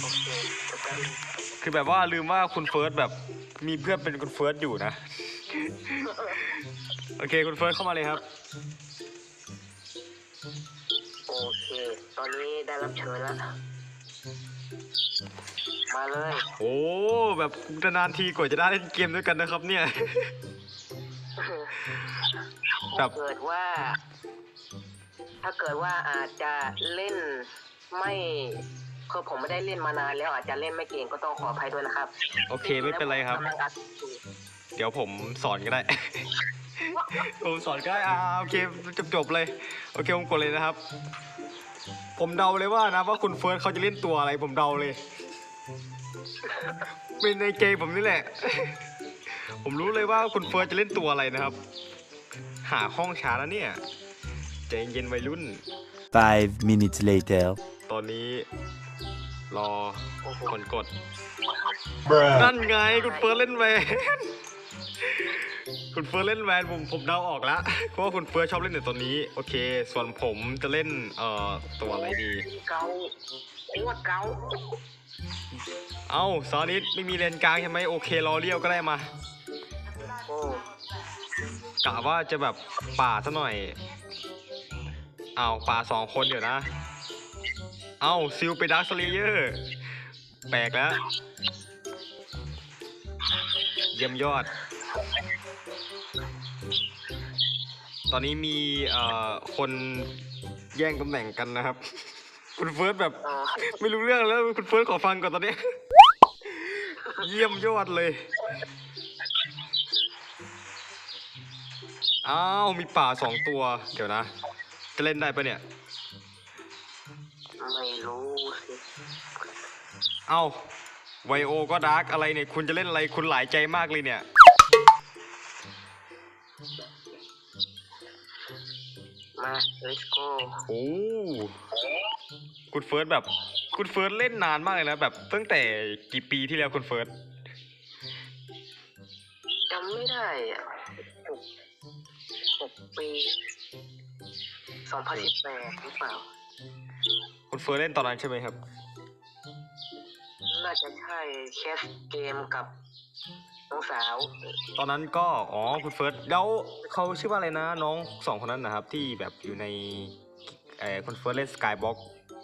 โอเคเดี๋ยวแป๊บนึงคือแบบว่าลืมว่าคุณเฟิร์สแบบมีเพื่อนเป็นคุณเฟิร์สอยู่นะ โอเคคุณเฟิร์สเข้ามาเลยครับ โอเค ตอนนี้ได้รับเชิญแล้ว มาเลย โอ้แบบนานๆทีกว่าจะได้เล่นเกมด้วยกันนะครับ เนี่ยครับถ้าเกิดว่า ถ้าเกิดว่าอาจจะเล่น ไม่คือผมไม่ได้เล่นมานานแล้วอาจจะเล่นไม่เก่งก็ต้องขออภัยด้วยนะครับโอเคไม่เป็นไรครับกำลังอัดอยู่เดี๋ยวผมสอนก็ได้ ผมสอนก็ได้อ่าโอเคจบจบๆเลย โอเคผมกดเลยนะครับ ผมเดาเลยว่านะว่าคุณเฟิร์สเขาจะเล่นตัวอะไร ผมเดาเลย เป็นในเกมผมนี่แหละ ผมรู้เลยว่าคุณเฟิร์สจะเล่นตัวอะไรนะครับ หาห้องช้าแล้วเนี่ยใจเย็นๆวัยรุ่น Five minutes later. ตอนนี้ รอโอ้โหคนกด นั่นไงคุณเฟิร์สเล่นแวน คุณเฟิร์สเล่นแวนผมผมเดาออกแล้วเพราะว่าคุณเฟิร์สชอบเล่นแต่ตัวนี้ โอเค ส่วนผมจะเล่นเอ่อตัวอะไรดี เกาไอ้ว่าเกาเอ้าซอนิดไม่มีเลนกลางใช่ไหมโอเครอเลี้ยวก็ได้มาโอ้กะว่าจะแบบป่าซะหน่อย เอาป่าสองคนเดี๋ยวนะ เอาซิลไปดักสเลเยอร์ แปลกแล้ว เยี่ยมยอด ตอนนี้มีเอ่อคนแย่งตำแหน่งกันนะครับ คุณเฟิร์สแบบ ไม่รู้เรื่องแล้วคุณเฟิร์สขอฟังก่อนตอนนี้ เยี่ยมยอดเลยอ้าวมีป่าสองตัว เดี๋ยวนะ จะเล่นได้ปะเนี่ย ไม่รู้สิเอ้าไวโอก็ดาร์กอะไรเนี่ย คุณจะเล่นอะไรคุณหลายใจมากเลยเนี่ย มา let's go โอ้คุณเฟิร์สแบบ คุณเฟิร์สเล่นนานมากเลยนะ แบบตั้งแต่กี่ปีที่แล้วคุณเฟิร์สจำไม่ได้อะหกหกปี สองพันสิบแปดหรือเปล่า คุณเฟิร์สเล่นตอนนั้นใช่ไหมครับ น่าจะใช่แคสเกมกับน้องสาว ตอนนั้นก็อ๋อคุณเฟิร์สแล้วเขาชื่อว่าอะไรนะ น้องสองคนนั้นนะครับ ที่แบบอยู่ในเออคุณเฟิร์สเล่นสกายบ็อก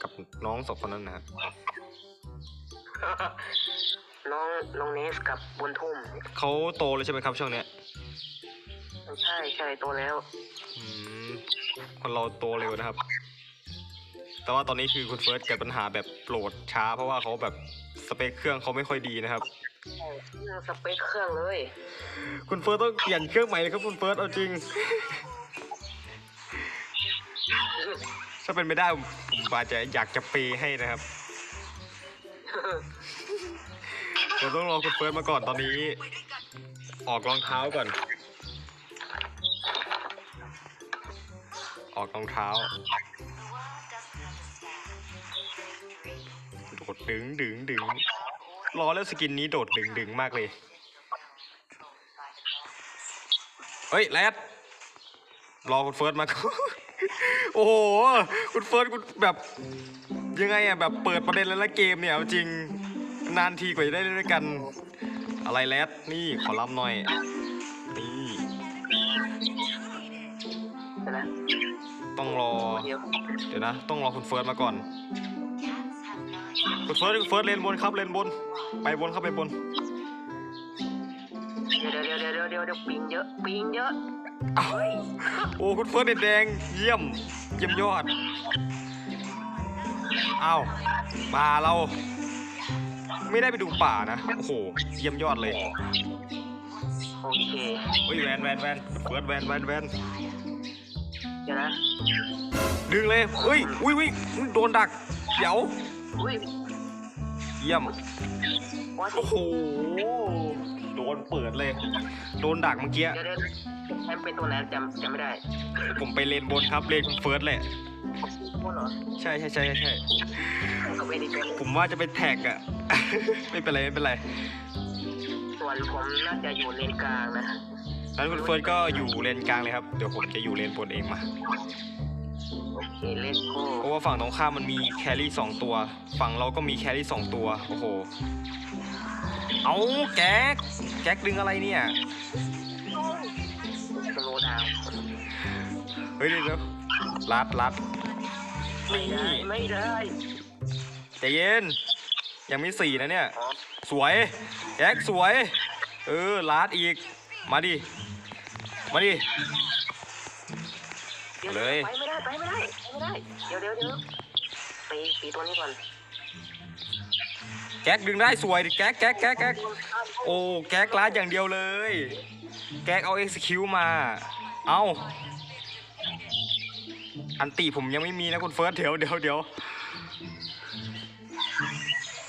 กับน้องสองคนนั้นนะครับน้องน้องเนสกับบนทุ่มเขาโตเลยใช่ไหมครับช่วงเนี้ย ใช่ใช่โตแล้ว อืมคนเราโตเร็วนะครับ แต่ว่าตอนนี้คือคุณเฟิร์สเกิดปัญหาแบบโหลดช้า เพราะว่าเขาแบบสเปคเครื่องเขาไม่ค่อยดีนะครับสเปคเครื่องเลย คุณเฟิร์สต้องเปลี่ยนเครื่องใหม่เลยครับคุณเฟิร์สเอาจริง ถ้าเป็นไม่ได้ผมผมอาจจะอยากจะเปย์ให้นะครับเดี๋ยวต้องรอคุณเฟิร์สมาก่อนตอนนี้ ออกรองเท้าก่อน ออกรองเท้าโดดดึงดึงดึงรอแล้วสกินนี้โดดดึงดึงมากเลย เฮ้ยแรดรอคุณเฟิร์สมา โอ้โห คุณเฟิร์สคุณแบบยังไงอะแบบเปิดประเด็นแล้วละเกมเนี่ยจริงนานทีกว่าจะได้เล่นด้วยกัน อะไรแรดนี่ขอรับหน่อย รอเดียวเดี๋ยวนะ ต้องรอคุณเฟิร์สมาก่อน คุณเฟิร์สคุณเฟิร์สเลนบนครับเลนบน ไปบนเข้าไปบนเดี๋ยวเดี๋ยวเดี๋ยวเดี๋ยวเดี๋ยวเดี๋ยวปิงเยอะปิงเยอะอ้าวโอ้คุณเฟิร์สเด็ดแดงเยี่ยมเยี่ยมยอดอ้าวป่าเรา ไม่ได้ไปดูป่านะโอ้โหเยี่ยมยอดเลยโอเคเฮ้ยแวนแวนแวนคุณเฟิร์สแวนแวนแวนเดี๋ยวนะดึงเลยเฮ้ยอุ้ยอุ้ยโดนดักเดี๋ยวอุ้ยเยี่ยมวัดโอ้โห โดนเปิดเลย โดนดักเมื่อกี้ เดี๋ยวเดี๋ยวแชมป์เป็นตัวไหนจำจำไม่ได้ผมไปเลนบนครับ เลนคุณเฟิร์สแหละ โคนเหรอใช่ใช่ใช่ใช่เอาไปดีเป็นผมว่าจะไปแท็กอะ ไม่เป็นไรไม่เป็นไร ส่วนผมน่าจะอยู่เลนกลางนะ งั้นคุณเฟิร์สก็อยู่เลนกลางเลยครับ เดี๋ยวผมจะอยู่เลนบนเองมา โอเคเลสโก้เพราะว่าฝั่งตรงข้ามมันมีแครี่สองตัว ฝั่งเราก็มีแครี่สองตัว โอ้โห เอาแก๊ก แก๊กดึงอะไรเนี่ย สโลว์ดาวน์เฮ้ยเดี๋ยวลัดลัดไม่นี่ได้ ไม่ได้ใจเย็น ยังมีสี่นะเนี่ย อ๋อ สวย แก๊กสวย เออลัดอีก มาดิ มาดิดี๋วเลยไปไม่ได้ไปไม่ได้ไปไม่ได้ เดี๋ยวเดี๋ยวเดี๋ยวตีตีตัวนี้ก่อนแก๊กดึงได้สวยดิแก๊กแก๊กแก๊กแก๊กโอ้แก๊กลัดอย่างเดียวเลย แก๊กเอา execute มา เอาอันตีผมยังไม่มีนะคุณเฟิร์สเดี๋ยวเดี๋ยวเดี๋ยว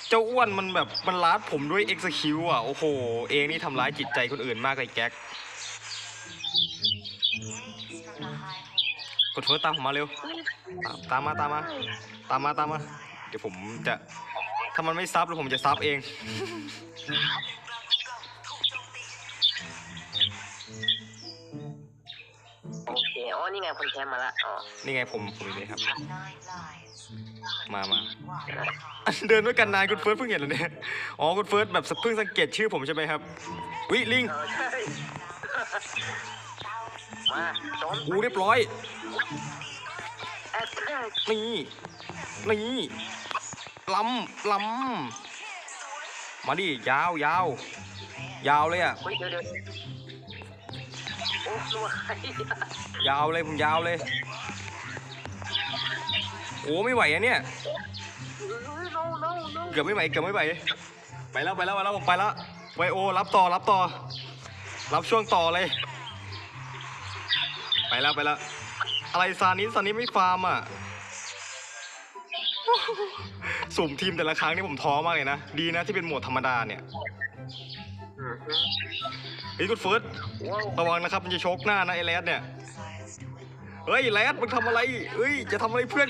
เจ้าอ้วนมันแบบมันลัดผมด้วย execute อะโอ้โห เองนี่ทำร้ายจิตใจคนอื่นมากเลยแก๊ก กดเฟิร์สตามผมมาเร็วตามตามมาตามมาตามมาตามมา เดี๋ยวผมจะ ถ้ามันไม่ซับแล้วผมจะซับเอง โอเคอ๋อนี่ไงคนแชมป์มาละอ๋อนี่ไงผมผมอยู่นี่ครับ มามา เดินด้วยกันนานคุณเฟิร์สเพิ่งเห็นเหรอเนี่ย อ๋อคุณเฟิร์สแบบเพิ่งสังเกตชื่อผมใช่ไหมครับ วิลิงเออใช่มาโจมอูเรียบร้อยแอดแทก นี่ นี่ลำลำมาดิยาวยาวยาวเลยอะยาวเลยผมยาวเลย โอ้ไม่ไหวอะเนี่ยเกือบไม่ไหวเกือบไม่ไหวไปแล้วไปแล้วไปแล้วผมไปแล้วไวโอ รับต่อรับต่อ รับช่วงต่อเลย ไปแล้วไปแล้ว อะไรซานิสซานิไม่ฟาร์มอะ สุ่มทีมแต่ละครั้งนี่ผมท้อมากเลยนะ ดีนะที่เป็นโหมดธรรมดาเนี่ยอืมฮึเฮ้ยคุณเฟิร์สว้าวระวังนะครับ มันจะชกหน้านะไอ้แรดเนี่ย เฮ้ยแรดมึงทำอะไรเฮ้ย จะทำอะไรเพื่อน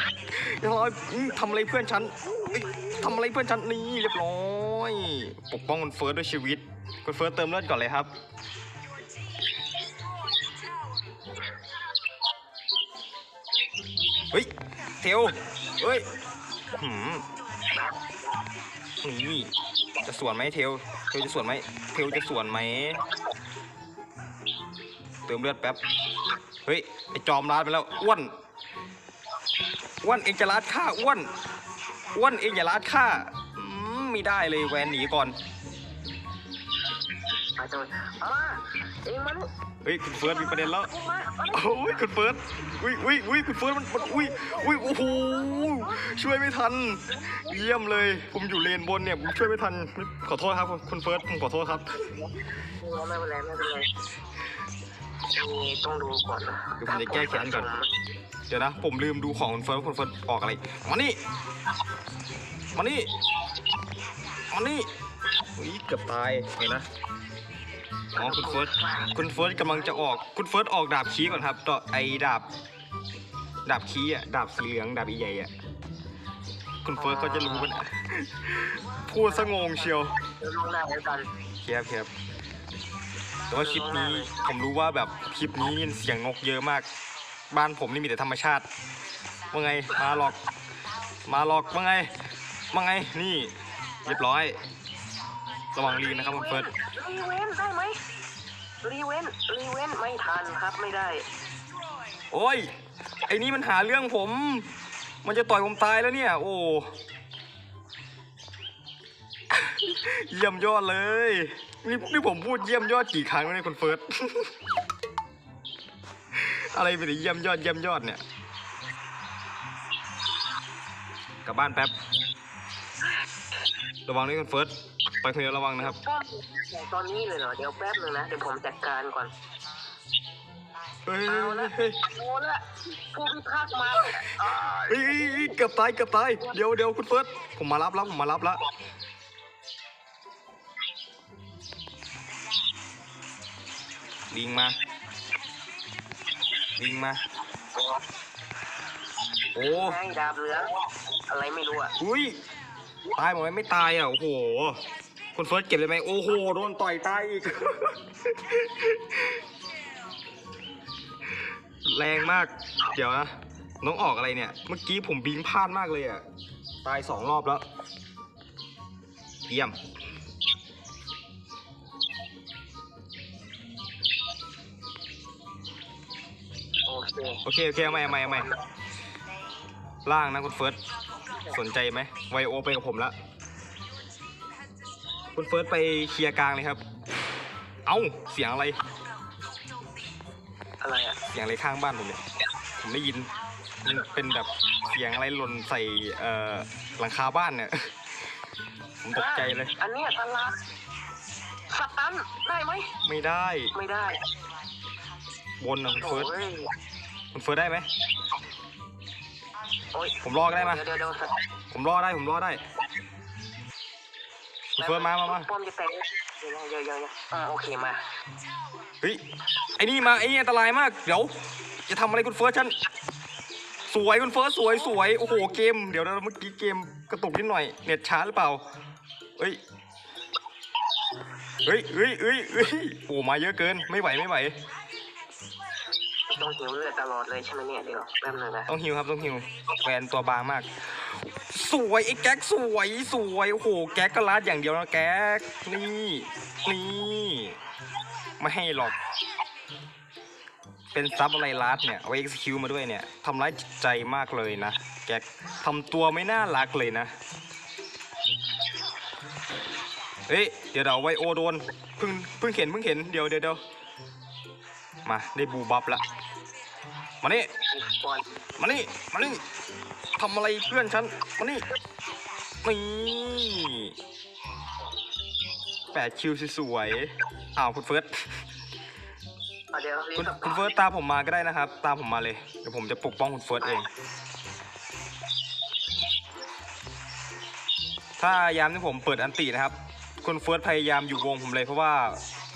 จะทำอะไรอื้อทำอะไรเพื่อนฉันเฮ้ยทำอะไรเพื่อนฉันนี่เรียบร้อย ปกป้องคุณเฟิร์สด้วยชีวิตคุณเฟิร์สเติมเลือดก่อนเลยครับ เฮ้ยเทลเฮ้ยหืมนี่จะสวนไหมเทลเทลจะสวนไหมเทลจะสวนไหมเติมเลือดแป๊บเฮ้ยไอจอมลาดไปแล้วอ้วนอ้วนเองจะลาดข้าอ้วนอ้วนเองอย่าลาดข้ามไม่ได้เลยแวนหนีก่อนมาจัง เอามาเองมันเฮ้ยคุณเฟิร์สมีประเด็นแล้วมามาโอ้ยคุณเฟิร์สอุ้ยอุ้ยอุ้ยคุณเฟิร์สมันมันอุ้ยอุ้ยโอ้โหช่วยไม่ทัน เยี่ยมเลย ผมอยู่เลนบนเนี่ยผมช่วยไม่ทัน ขอโทษครับคุณเฟิร์สผมขอโทษครับไม่เป็นไรไม่เป็นไรนี่ต้องดูก่อนนะเดี๋ยวผมจะแก้แค้นก่อนเดี๋ยวนะ ผมลืมดูของคุณเฟิร์สคุณเฟิร์สออกอะไรมานี่มานี่มานี่อุ้ยเกือบตายเห็นนะ อ๋อคุณเฟิร์สคุณเฟิร์สกำลังจะออกคุณเฟิร์สออกดาบคีก่อนครับต่อไอ้ดาบ ดาบคีอะดาบสีเหลืองดาบใหญ่ๆอะคุณเฟิร์สก็จะรู้มันพูดสงงเชียวเดี๋ยวลงหน้าไว้กันเคียบเคียบแต่ว่าคลิปนี้ผมรู้ว่าแบบคลิปนี้เสียงนกเยอะมาก บ้านผมนี่มีแต่ธรรมชาติว่าไงมาหรอก มาหรอกว่าไงว่าไงนี่ เรียบร้อย ระวังลีนนะครับคุณเฟิร์ส รีเวนได้ไหมรีเวนรีเวนไม่ทันครับไม่ได้ โอ้ย ไอ้นี่มันหาเรื่องผม มันจะต่อยผมตายแล้วเนี่ย โอ้ เยี่ยมยอดเลย นี่นี่ผมพูดเยี่ยมยอดกี่ครั้งแล้วเนี่ยคุณเฟิร์ส อะไรเป็นแต่เยี่ยมยอดเยี่ยมยอดเนี่ย กลับบ้านแป๊บ ระวังด้วยคุณเฟิร์ส ไปคนเดียวระวังนะครับตอนนี้เลยเหรอ เดี๋ยวแป๊บหนึงนะ เดี๋ยวผมจัดการก่อน เฮ้ยเอาละเฮ้ยโอ้ละผู้พิทักษ์มาอ่าเฮ้ยเฮ้ยเฮ้ยเกือบตายเกือบตายเดี๋ยวเดี๋ยวคุณเฟิร์สผมมารับแล้วผมมารับแล้วลิงมาลิงมา โอ้ไงดาบเหลืองอะไรไม่รู้อะ อุ้ยตายหมดไหมไม่ตายอะโอ้โห คุณเฟิร์สเก็บได้ไหมโอ้โหโดนต่อยตายอีก แรงมาก เดี๋ยวนะ น้องออกอะไรเนี่ย เมื่อกี้ผมบิงพลาดมากเลยอะ ตายสองรอบแล้ว เยี่ยม โอเคโอเค โอเคเอาใหม่เอาใหม่เอาใหม่ล่างนะคุณเฟิร์ส สนใจไหมไวโอไปกับผมละ คุณเฟิร์สไปเคลียร์กลางเลยครับ เอ้า เสียงอะไร อะไรอะ เสียงอะไรข้างบ้านผมเนี่ยผมได้ยิน มันเป็นแบบเสียงอะไรหล่นใส่เอ่อหลังคาบ้านเนี่ย ผมตกใจเลย อันเนี้ยสลัดสตันได้ไหม ไม่ได้ ไม่ได้ บนนะคุณโอ้เฟิร์สยคุณเฟิร์สได้ไหม โอ้ยผมรอก็ได้มา เดี๋ยวเดี๋ยวเดี๋ยวผมรอได้ ผมรอได้ คุณเฟิร์สมามามาป้อมจะแตกเดี๋ยวเดี๋ยวเดี๋ยวเดี๋ยวอ่าโอเคมาเฮ้ยไอ้นี่มาไอ้นี่อันตรายมากเดี๋ยวจะทำอะไรคุณเฟิร์สฉันสวยคุณเฟิร์สสวยสวยโอ้โหเกมเดี๋ยวนะเมื่อกี้เกมกระตุกนิดหน่อยเน็ตช้าหรือเปล่าเฮ้ยเฮ้ยเฮ้ยเฮ้ยเฮ้ยโอ้มาเยอะเกินไม่ไหวไม่ไหวต้องหิวเลือดตลอดเลยใช่ไหมเนี่ยเดี๋ยวแป๊บนึงนะต้องฮิวครับต้องฮิวแฟนตัวบางมาก สวยไอ้แก๊กสวยสวยโอ้โหแก๊กก็ลัดอย่างเดียวนะแก๊กนี่นี่ไม่ให้หรอก เป็นซับอะไรลัดเนี่ยเอา execute มาด้วยเนี่ยทำร้ายจิตใจมากเลยนะแก๊กทำตัวไม่น่ารักเลยนะเฮ้ยเดี๋ยวเดี๋ยวไวโอโดนเพิ่งเพิ่งเห็นเพิ่งเห็นเดี๋ยวเดี๋ยวเดี๋ยวมาได้บูบับละมานี่มานี่มานี่ ทำอะไรเพื่อนฉันมานี่นี่แปดคิวสวยๆอ้าวคุณเฟิร์สอะเดี๋ยวรีคุณบคุณเฟิร์สตามผมมาก็ได้นะครับ ตามผมมาเลยเดี๋ยวผมจะปกป้องคุณเฟิร์สเอง ถ้ายามที่ผมเปิดอันตินะครับ คุณเฟิร์สพยายามอยู่วงผมเลยเพราะว่า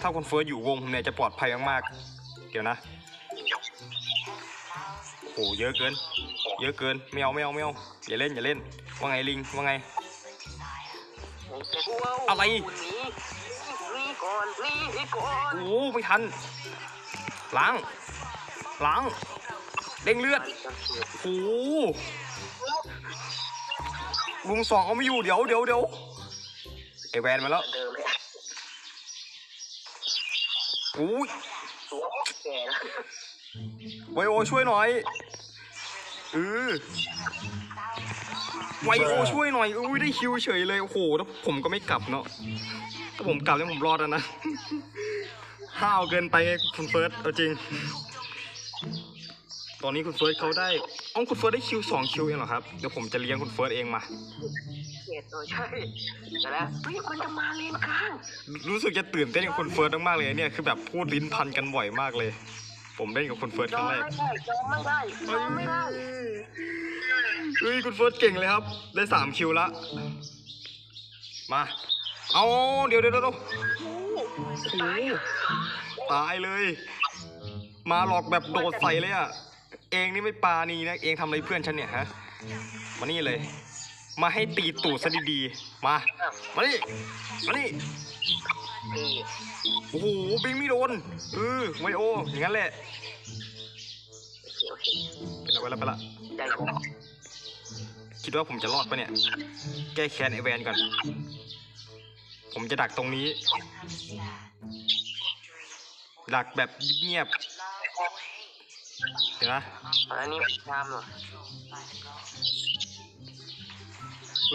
ถ้าคุณเฟิร์สอยู่วงผมเนี่ยจะปลอดภัยมากๆ เดี๋ยวนะโอ้โหเยอะเกิน เยอะเกินไม่เอาไม่เอาไม่เอาอย่าเล่นอย่าเล่นว่าไงลิงว่าไง อะไร โอ้ไม่ทันล้างล้างเด้งเลือดโอ้ลุงสองเอาไม่อยู่เดี๋ยวเดี๋ยวเดี๋ยวไอแวนมาแล้วเดิมเลยโอ้ยไวโอช่วยหน่อย เออไวโอช่วยหน่อยอุ้ยได้คิวเฉยเลยโอ้โหแล้วผมก็ไม่กลับเนาะถ้าผมกลับเนี่ยผมรอดแล้วนะห้าวเกินไปไงคุณเฟิร์สเอาจริง ตอนนี้คุณเฟิร์สเขาได้อ๋อคุณเฟิร์สได้คิวสองคิวเองเหรอครับเดี๋ยวผมจะเลี้ยงคุณเฟิร์สเองมาเกลียดตัวใช่แต่แล้วเฮ้ยมันจะมาเลนกลางรู้สึกจะตื่นเต้นกับคุณเฟิร์สมากๆเลยเนี่ยคือแบบพูดลิ้นพันกันบ่อยมากเลย ผมเล่นกับคุณเฟิร์สยคอรั้มงแรกไม่ได้ยอมไม่ได้ยอมไม่ได้ เฮ้ยคุณเฟิร์สเก่งเลยครับ ได้สามคิวละ มา เอาเดี๋ยวเดี๋ยวเดี๋ยวโอ้โหตายเลย มาหลอกแบบโดดใส่เลยอะ เองนี่ไม่ปานีนะ เองทำอะไรเพื่อนฉันเนี่ยฮะ มานี่เลย มาให้ตีตูดซะดีๆ มา มานี่ มานี่ นี่โอ้โหบิงไม่โดนเออไวโอ อย่างนั้นแหละโอเคโอเคไปละไปละไปละ ได้ผมคิดว่าผมจะรอดปะเนี่ย แก้แค้นไอแวนก่อน ผมจะดักตรงนี้ ดักแบบเงียบๆเดี๋ยวนะอันนี้ตามเหรอ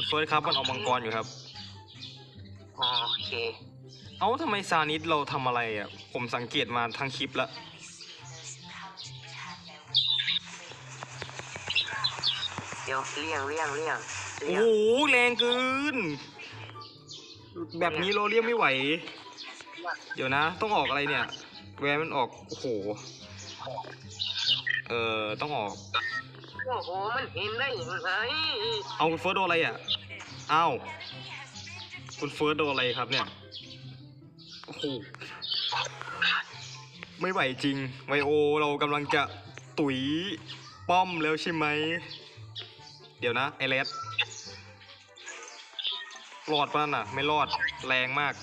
คุณเฟิร์สครับมันเอามังกรอยู่ครับ อ๋อโอเค เอ้าทำไมซานิสเราทำอะไรอะ ผมสังเกตมาทั้งคลิปแล้วเดี๋ยวเลี่ยงเลี่ยงเลี่ยงโอ้เลี่ยงโหแรงเกิน แบบนี้เราเรียกไม่ไหว เดี๋ยวนะ ต้องออกอะไรเนี่ย แวนมันออก โอ้โห เอ่อ ต้องออก โอ้โห มันเห็นได้ยังไงเอาคุณเฟิร์สโดนอะไรอะเอาคุณเฟิร์สโดนอะไรครับเนี่ย โอ้โห ไม่ไหวจริง ไวโอเรากำลังจะตุ๋ยป้อมแล้วใช่ไหม เดี๋ยวนะ ไอเลสรอดปะนั่นน่ะ ไม่รอดแรงมาก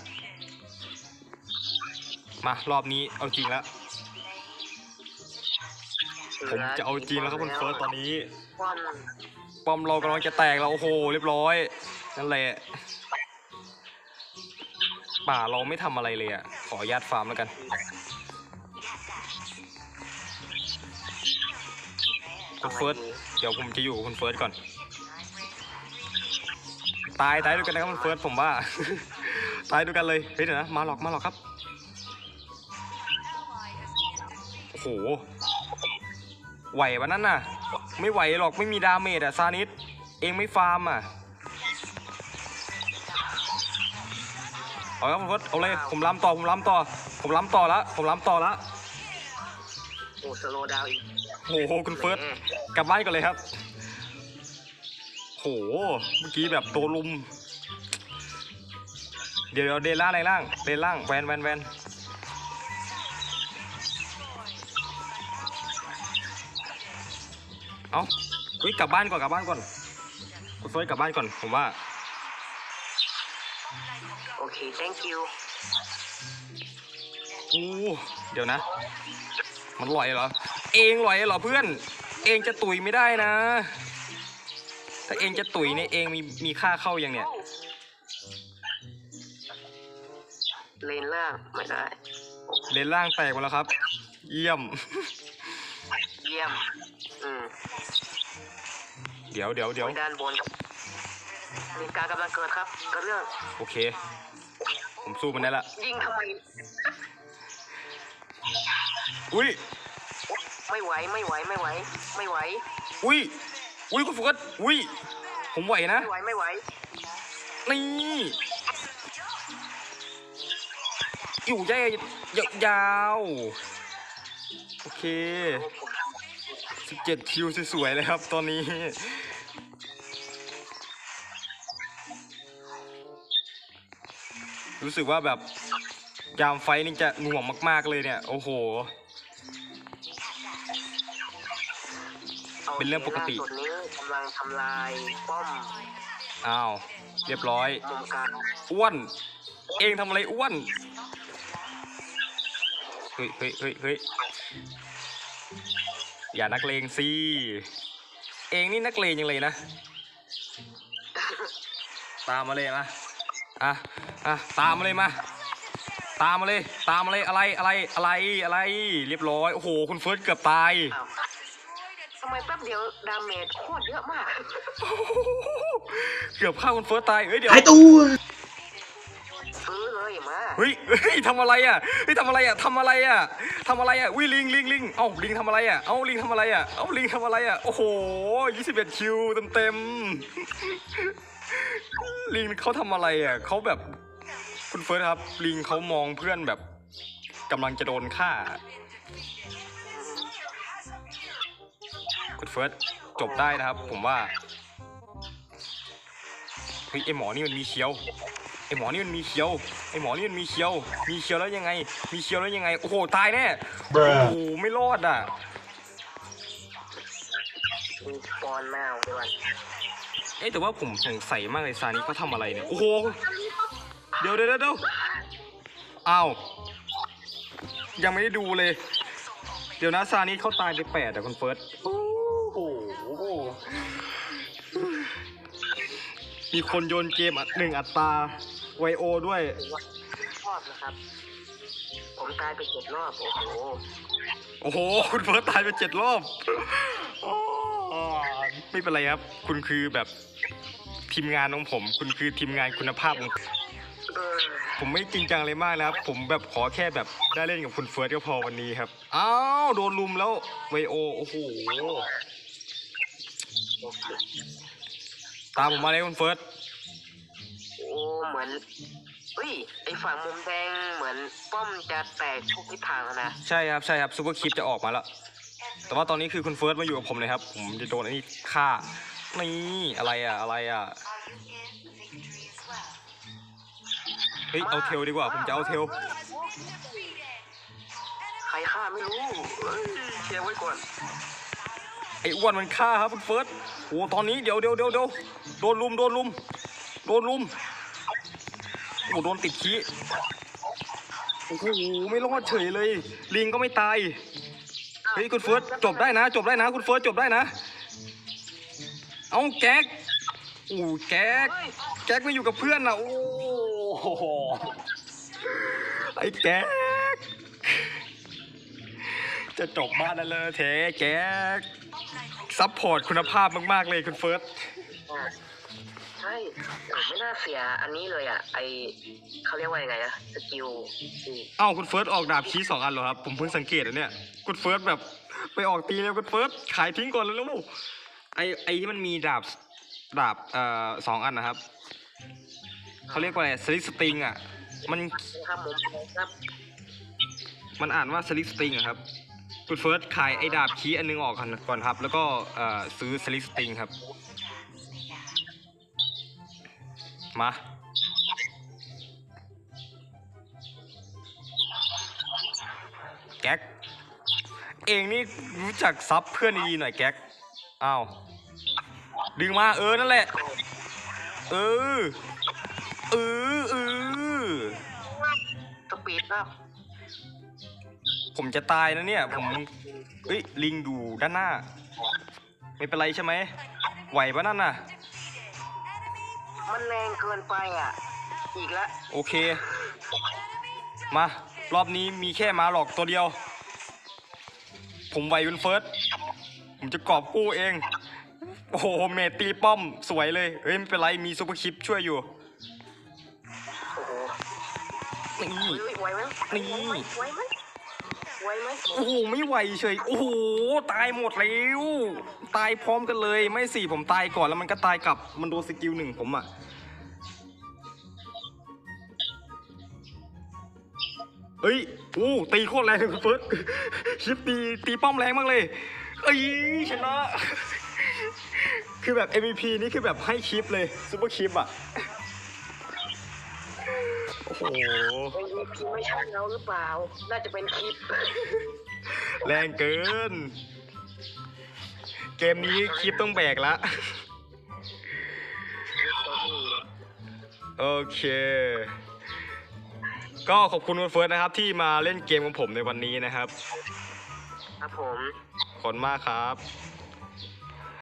มารอบนี้เอาจริงแล้ว รผมจะเอาจริงแล้วครับคุณเฟิร์สตอนนี้ ป้อมป้อมเรากำลังจะแตกแล้วโอ้โห เรียบร้อย นั่นแหละ ป่าเราไม่ทำอะไรเลยอะ ขออนุญาตฟาร์มแล้วกัน คุณเฟิร์ส เดี๋ยวผมจะอยู่กับคุณเฟิร์สก่อน ตายตายด้วยกันนะครับคุณเฟิร์สผมว่า ตายด้วยกันเลย เฮ้ยเดี๋ยวนะ มาหรอกมาหรอกครับ โอ้โห ไหวปะนั่นน่ะ ไม่ไหวหรอกไม่มีดาเมจอะซานิสเองไม่ฟาร์มอะเอาครับคุณเฟิร์สเอาเลยผมล้ำต่อผมล้ำต่อ ผมล้ำต่อแล้วผมล้ำต่อแล้วโอ้สโลว์ดาวน์อีกโอ้โหคุณเฟิร์สกลับบ้านก่อนเลยครับโหเมื่อกี้แบบโดนลุมเดี๋ยวเดี๋ยวเดนล่างอะไรล่างเดนล่างแวนแวนแวน เอาเฮ้ยกลับบ้านก่อนกลับบ้านก่อนคุณเฟิร์สกลับบ้านก่อนผมว่า โอเค thank you อู้เดี๋ยวนะ มันลอยเหรอ เองลอยเหรอเพื่อน เองจะตุยไม่ได้นะ ถ้าเองจะตุยเนี่ยเองมีมีค่าเข้ายังเนี่ย เลนล่างไม่ได้ เลนล่างแตกหมดแล้วครับ เยี่ยม เยี่ยม อืม เดี๋ยวเดี๋ยวเดี๋ยวไว้ด้านบนมีการกำลังเกิดครับก็เรื่องโอเค ผมสู้มันได้ละยิงทำไมอุ้ยไม่ไหวไม่ไหวไม่ไหว ไม่ไหว อุ้ยอุ้ยคุณโฟกัสอุ้ยผมไหวนะไม่ไหวไม่ไหวนี่อยู่แย่ยาวๆโอเค 17 คิวสวยๆเลยครับตอนนี้ รู้สึกว่าแบบยามไฟนี่จะหน่วงมาก ๆเลยเนี่ย โอ้โห เป็นเรื่องปกติาล่าสุดนี้กำลังทำลายป้อมอ้าว เรียบร้อย มุมกลางอ้วน เองทำอะไรอ้วน เฮ้ยเฮ้ยเฮ้ยเฮ้ยอย่านักเลงสิ เองนี่นักเลงยังเลยนะ ตามมาเลยมา อะอะตามมาเลยมา ตามมาเลย ตามมาเลยอะไรอะไรอะไรอะไร เรียบร้อยโอ้โหคุณเฟิร์สเกือบตายอ้าวทำไมแป๊บเดียวดาเมจโคตรเยอะมาก เกือบฆ่าคุณเฟิร์สตายเฮ้ยเดี๋ยวหายตัวซื้อเลยมาเฮ้ยเฮ้ยทำอะไรอะเฮ้ยทำอะไรอะทำอะไรอะทำอะไรอะวิลิงลิงลิงเอ้าลิงทำอะไรอะเอ้าลิงทำอะไรอะเอ้าลิงทำอะไรอะโอ้โห21คิวเต็มเต็มๆ ลิงเขาทำอะไรอะเขาแบบคุณเฟิร์สครับ ลิงเขามองเพื่อนแบบกำลังจะโดนฆ่า คุณเฟิร์สจบได้นะครับ ผมว่าเฮ้ยไอหมอนี่มันมีเคี้ยวไอหมอนี่มันมีเคี้ยวไอหมอนี่มันมีเคี้ยว มีเคี้ยวแล้วยังไง มีเคี้ยวแล้วยังไง โอ้โหตายแน่โอ้โหไม่รอดอะ มีสปอนแมวด้วย เอ๊ะแต่ว่าผมสงสัยมากเลยซานิเขาทำอะไรเนี่ย โอ้โห เดี๋ยวเดี๋ยวเดี๋ยวอ้าว ยังไม่ได้ดูเลย เดี๋ยวนะซานิเขาตายไปแปดแต่คุณเฟิร์สโอ้โห มีคนโยนเกมอัดหนึ่งอัตราไวโอด้วย รอบนะครับ ผมตายไปเจ็ดรอบ โอ้โห โอ้โห คุณเฟิร์สตายไปเจ็ดรอบอ๋อ ไม่เป็นไรครับ คุณคือแบบทีมงานของผม คุณคือทีมงานคุณภาพของผมเออผมไม่จริงจังเลยมากนะครับ ผมแบบขอแค่แบบได้เล่นกับคุณเฟิร์สก็พอวันนี้ครับ อ้าวโดนลุมแล้วไวโอโอ้โหตามผมมาเลยคุณเฟิร์สโอ้เหมือนเฮ้ยไอฝั่งมุมแดงเหมือนป้อมจะแตกทุกทิศทางแล้วนะ ใช่ครับใช่ครับซูเปอร์คลิปจะออกมาแล้ว แต่ว่าตอนนี้คือคุณเฟิร์สมาอยู่กับผมเลยครับ ผมจะโดนอันนี้ฆ่า นี่อะไรอะอะไรอะ เฮ้ยเอาเทลดีกว่า ผมจะเอาเทล ใครฆ่าไม่รู้เอ้ยเชียร์ไว้ก่อน ไอ้อ้วนมันฆ่าครับคุณเฟิร์สโอ้ตอนนี้เดี๋ยวเดี๋ยวเดี๋ยวเดี๋ยวโดนลุมโดนลุมโดนลุมโอ้โดนติดขี้โอ้โหไม่รอดเฉยเลย ลิงก็ไม่ตาย เฮ้ยคุณเฟิร์สจบได้นะ จบได้นะ คุณเฟิร์สจบได้นะ เอาแก๊กอู้แก๊กแก๊กไม่อยู่กับเพื่อนนะโอ้โหไอ้แก๊กจะจบบ้านแล้วเลยเทแก๊กซัพพอร์ตคุณภาพมาก ๆ เลยคุณเฟิร์ส ช่ผมไม่น่าเสียอันนี้เลยอะ ไอเขาเรียกว่ายังไงนะสกิลที่เอ้าคุณเฟิร์สออกดาบคีสองอันเหรอครับ ผมเพิ่งสังเกตนะเนี่ยคุณเฟิร์สแบบไปออกตีแล้วคุณเฟิร์สขายทิ้งก่อนเลยลูกไอไอที่มันมีดาบดาบเอ่อสองอันนะครับเขาเรียกว่าอะไรสลิสติงอะ มันครับผมครับ มันอ่านว่าสลิสติงอะครับคุณเฟิร์สขายไอ้ดาบคีอันนึงออกก่อนก่อนครับ แล้วก็เอ่อซื้อสลิสติงครับ มา แก๊ก เองนี่รู้จักซับเพื่อนดีๆหน่อยแก๊ก อ้าว ดึงมาเออ นั่นแหละ เออ เออเออสปีดครับผมจะตายนะเนี่ย ผมเอ้ย ลิงอยู่ด้านหน้า ไม่เป็นไรใช่ไหม ไหวปะนั่นน่ะ มันแรงเกินไปอะ อีกแล้วโอเค มารอบนี้มีแค่หมาหลอกตัวเดียว ผมไหวคุณเฟิร์สผมจะกอบกู้เอง โอ้โหเมตตีป้อมสวยเลยเฮ้ยไม่เป็นไรมีซุปเปอร์คลิปช่วยอยู่โอ้โหนี่เฮ้ยไหวไหมนี่ ไหวไหมไหมโอ้โหไม่ไหวเฉยโอ้โหตายหมดแล้วตายพร้อมกันเลยไม่สิผมตายก่อนแล้วมันก็ตายกลับมันโดนสกิลหนึ่งผมอะเฮ้ยโอ้ตีโคตรแรงเลยคุณเฟิร์สชิปตีตีป้อมแรงมากเลยเอ้ยชนะ คือแบบ MVP นี่คือแบบให้คลิปเลยซูเปอร์คลิปอะ โอ้โหเฮ้ยพี่ไม่ใช่เราหรือเปล่า น่าจะเป็นคลิป แรงเกิน เกมนี้คลิปต้องแบกละ โอเค ก็ขอบคุณคุณเฟิร์สนะครับ ที่มาเล่นเกมของผมในวันนี้นะครับ ครับผม ขอบคุณมากครับ